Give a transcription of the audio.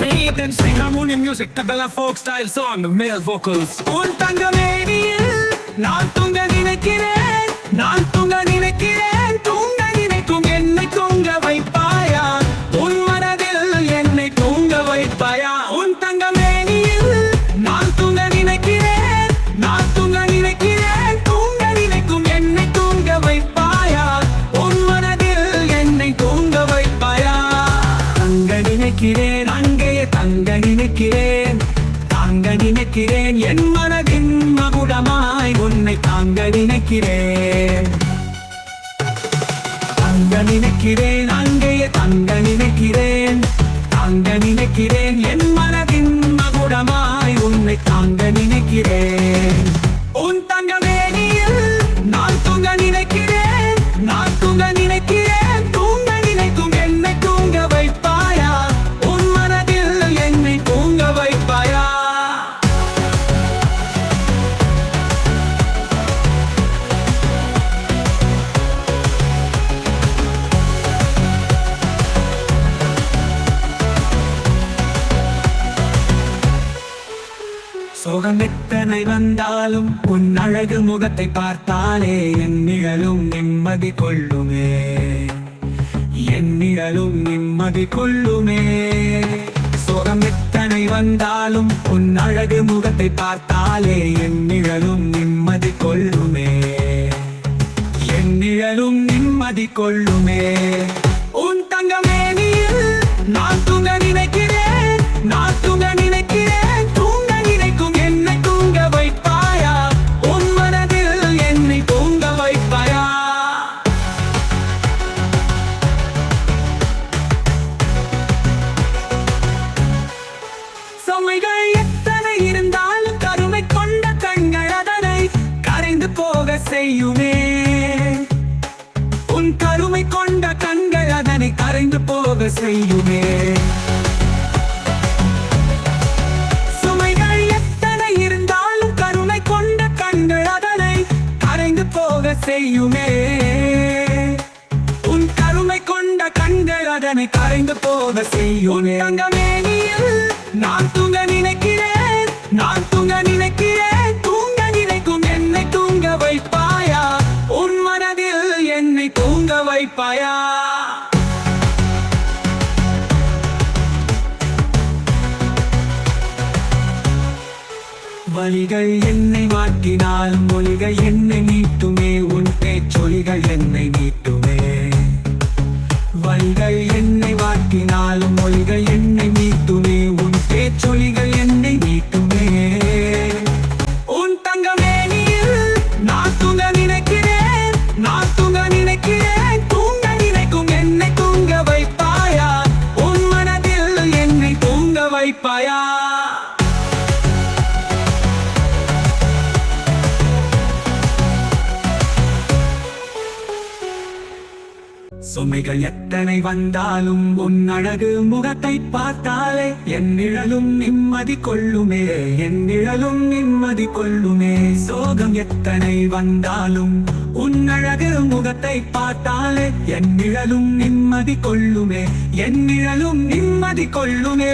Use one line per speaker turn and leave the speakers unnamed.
Beat and sing harmonium music, tabella folk style song, male vocals. உன் தங்கமேனியில் நான் தூங்க நினைக்கிறேன் நினைக்கிறேன். தாங்க நினைக்கிறேன். என் மனதின் மகுடமாய் உன்னை தாங்க நினைக்கிறேன். தங்க நினைக்கிறேன். அங்கே தங்க நினைக்கிறேன். தாங்க நினைக்கிறேன். என் மனதின் மகுடமாய் உன்னை தாங்க சோகம் எத்தனை வந்தாலும் உன் அழகு முகத்தை பார்த்தாலே என் நிகழும் நிம்மதி கொள்ளுமே. என் நிகழும் நிம்மதி கொள்ளுமே. சோகம் எத்தனை வந்தாலும் உன் அழகு முகத்தை பார்த்தாலே என் நிகழும் நிம்மதி கொள்ளுமே. என் நிழலும் நிம்மதி கொள்ளுமே. செய்யுமே உன் கருமை கொண்ட கண்கள் அதனை கரைந்து போக செய்யுமே. சுமைகள் எத்தனை இருந்தாலும் கருணை கொண்ட கண்கள் அதனை கரைந்து போக செய்யுமே. உன் கருமை கொண்ட கண்கள் அதனை கரைந்து போக செய்யுமே. அங்கமேனியில் நான் தூங்க நினைக்கிறேன். வழிகள் என்னை மாற்றினால் மொழிகள் என்னை நீட்டுமே உன் பேச்சொலிகள் என்னை நீட்டுமே. வழிகள் என்னை மாற்றினால் மொழிகள் என்னை நீட்டுமே உன் பேச்சொலிகள் என்னை நீட்டுமே. உன் தங்கமேனியில் நான் தூங்க நினைக்கிறேன் நான் தூங்க நினைக்கிறேன் தூங்க நினைக்கும் என்னை தூங்க வைப்பாயா? உன் மனதில் என்னை தூங்க வைப்பாயா? சுமைகள் எத்தனை வந்தாலும் உன் அழகு முகத்தை பார்த்தாலே என் நிழலும் நிம்மதி கொள்ளுமே என் நிழலும் நிம்மதி கொள்ளுமே. சோகம் எத்தனை வந்தாலும் உன் அழகு முகத்தை பார்த்தாலே என் நிழலும் நிம்மதி கொள்ளுமே என் நிழலும் நிம்மதி கொள்ளுமே.